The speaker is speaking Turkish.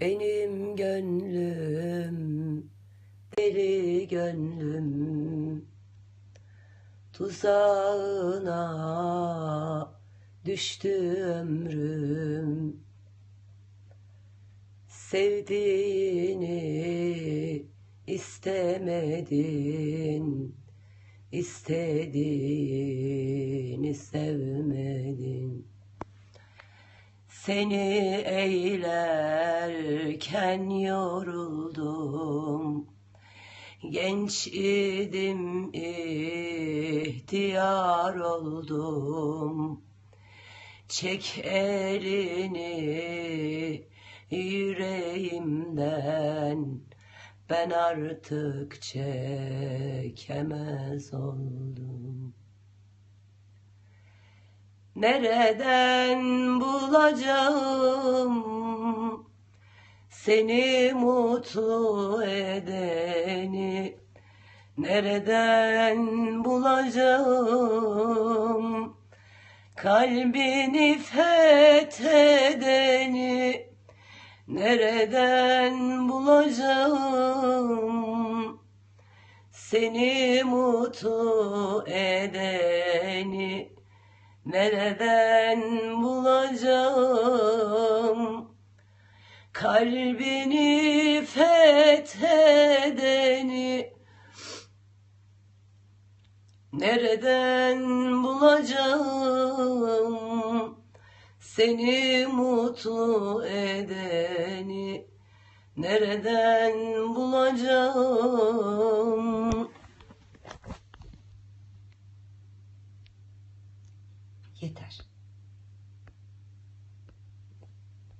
Benim gönlüm deli gönlüm. Tuzağına düştü ömrüm. Sevdiğini istemedin İstediğini sevmedin Seni eylerken yoruldum. Genç idim ihtiyar oldum. Çek elini yüreğimden Ben artık çekemez oldum Nereden bulacağım? Seni mutlu edeni Nereden bulacağım? Kalbini fethedeni Nereden bulacağım? Seni mutlu edeni Nereden bulacağım? Kalbini fethedeni. Nereden bulacağım? Seni mutlu edeni. Nereden bulacağım quietas.